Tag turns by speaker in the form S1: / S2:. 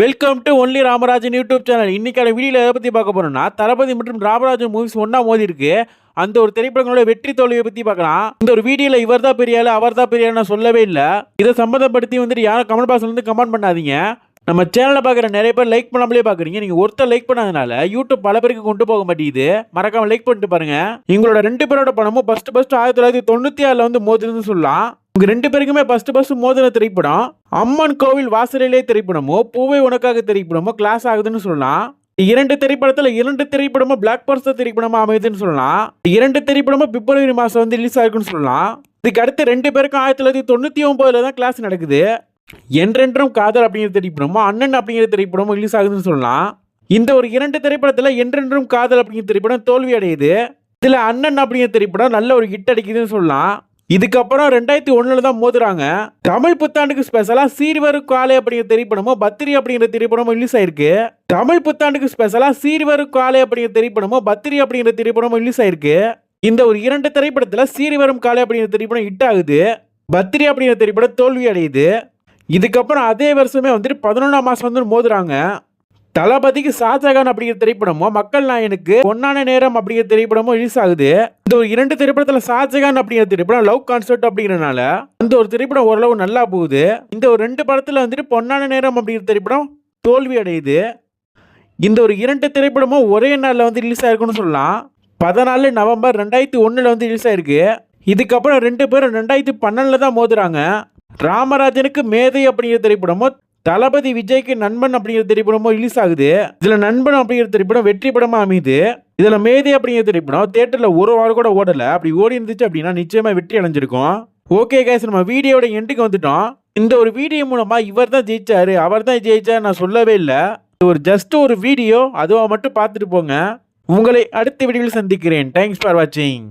S1: Welcome to only Ramarajan YouTube channel இன்னைக்கான வீடியோவில் எதை பற்றி பார்க்க போறோம்னா தளபதி மற்றும் ராமராஜன் மூவிஸ் ஒன்றா மோதி இருக்கு. அந்த ஒரு திரைப்படங்களோட வெற்றி தோல்வியை பற்றி பார்க்கலாம். இந்த ஒரு வீடியோவில் இவர் தான் பெரியாள் அவர் தான் பெரிய நான் சொல்லவே இல்லை. இதை சம்மந்தப்படுத்தி வந்துட்டு யாரும் கமெண்ட் பாக்ஸ்ல இருந்து கமெண்ட் பண்ணாதீங்க. நம்ம சேனலை பார்க்குற நிறைய பேர் லைக் பண்ணாமலே பார்க்குறீங்க. நீங்கள் ஒருத்தர் லைக் பண்ணாதனால யூடியூப் பல பேருக்கு கொண்டு போக மாட்டேங்குது. மறக்காம லைக் பண்ணிட்டு பாருங்கள் எங்களோட ரெண்டு பேரோட பணமும் ஃபஸ்ட்டு ஃபஸ்ட்டு ஆயிரத்தி தொள்ளாயிரத்தி தொண்ணூற்றி ஆறில் வந்து மோதிருந்து சொல்லலாம். இவங்க ரெண்டு பேருக்குமே ஃபர்ஸ்ட் ஃபர்ஸ்ட் மோதின திரைப்படம். அம்மன் கோவில் வாசலிலே திரைப்படமோ பூவை உனக்காக திரைப்படமோ கிளாஸ் ஆகுதுன்னு சொல்லலாம். இரண்டு திரைப்படத்துல இரண்டு திரைப்படமும் பிளாக் பர்ஸ்டர் திரைப்படமா அமையுதுன்னு சொல்லலாம். இரண்டு திரைப்படமும் பிப்ரவரி மாசம் வந்து ரிலீஸ் ஆயிருக்குன்னு சொல்லலாம். இதுக்கு அடுத்து ரெண்டு பேருக்கும் ஆயிரத்தி தொள்ளாயிரத்தி தொண்ணூத்தி ஒன்பதுல தான் கிளாஸ் நடக்குது. என்றென்றும் காதல் அப்படிங்கிற திரைப்படமும் அண்ணன் அப்படிங்கிற திரைப்படமும் ரிலீஸ் ஆகுதுன்னு சொல்லலாம். இந்த ஒரு இரண்டு திரைப்படத்துல என்றென்றும் காதல் அப்படிங்கிற திரைப்படம் தோல்வி அடையுது இதுல அண்ணன் அப்படிங்கிற திரைப்படம் நல்ல ஒரு ஹிட் அடிக்குதுன்னு சொல்லலாம். இதுக்கப்புறம் ரெண்டாயிரத்தி ஒண்ணுல தான் மோதுறாங்க. தமிழ் புத்தாண்டுக்கு ஸ்பெஷலா சீர்வரு காலை அப்படிங்கிற திரைப்படமும் பத்திரி அப்படிங்கிற திரைப்படமும் ரிலீஸ் ஆயிருக்கு. தமிழ் புத்தாண்டுக்கு ஸ்பெஷலா சீர்வரு காலை அப்படிங்கிற திரைப்படமும் பத்திரி அப்படிங்கிற திரைப்படமும் ரிலீஸ் ஆயிருக்கு. இந்த ஒரு இரண்டு திரைப்படத்துல சீர்வரும் காலை அப்படிங்கிற திரைப்படம் ஹிட் ஆகுது. பத்திரி அப்படிங்கிற திரைப்படம் தோல்வி அடையுது இதுக்கப்புறம் அதே வருஷமே வந்துட்டு பதினொன்றாம் மாசம் வந்து மோதுறாங்க. தளபதிக்கு ஷாஜகான் அப்படிங்கிற திரைப்படமும் மக்கள் நாயனுக்கு பொன்னான நேரம் அப்படிங்கிற திரைப்படமும் ரிலீஸ் ஆகுது. இந்த ஒரு இரண்டு திரைப்படத்துல ஷாஜகான் அப்படிங்கிற திரைப்படம் லவ் கான்செப்ட் அப்படிங்கறனால அந்த ஒரு திரைப்படம் ஓரளவு நல்லா போகுது. இந்த ஒரு ரெண்டு படத்துல வந்துட்டு பொன்னான நேரம் அப்படிங்கிற திரைப்படம் தோல்வி அடையுது. இந்த ஒரு இரண்டு திரைப்படமும் ஒரே நாளில் வந்து ரிலீஸ் ஆயிருக்குன்னு சொல்லலாம். பதினாலு நவம்பர் ரெண்டாயிரத்தி ஒன்றில் வந்து ரிலீஸ் ஆயிருக்கு. இதுக்கப்புறம் ரெண்டு பேரும் ரெண்டாயிரத்தி பன்னெண்டில் தான் மோதுறாங்க. ராமராஜனுக்கு மேதை அப்படிங்கிற திரைப்படமும் தளபதி விஜய்க்கு நண்பன் அப்படிங்கிற திரைப்படமும் ரிலீஸ் ஆகுது. இதுல நண்பன் அப்படிங்கிற திரைப்படம் வெற்றி படமா அமையுது. இதுல மேதே அப்படிங்கிற திரைப்படம் தேட்டர்ல ஒரு வாரம் கூட ஓடல. அப்படி ஓடி இருந்துச்சு அப்படின்னா நிச்சயமா வெற்றி அடைஞ்சிருக்கும். ஓகே கேஸ் நம்ம வீடியோட எண்டுக்கு வந்துட்டோம். இந்த ஒரு வீடியோ மூலமா இவர் தான் ஜெயிச்சாரு. அவர் தான் ஜெயிச்சாரு நான் சொல்லவே இல்லை. இது ஒரு ஜஸ்ட் ஒரு வீடியோ அதுவா மட்டும் பார்த்துட்டு போங்க. உங்களை அடுத்த வீடியோவில் சந்திக்கிறேன். தேங்க்ஸ் ஃபார் வாட்சிங்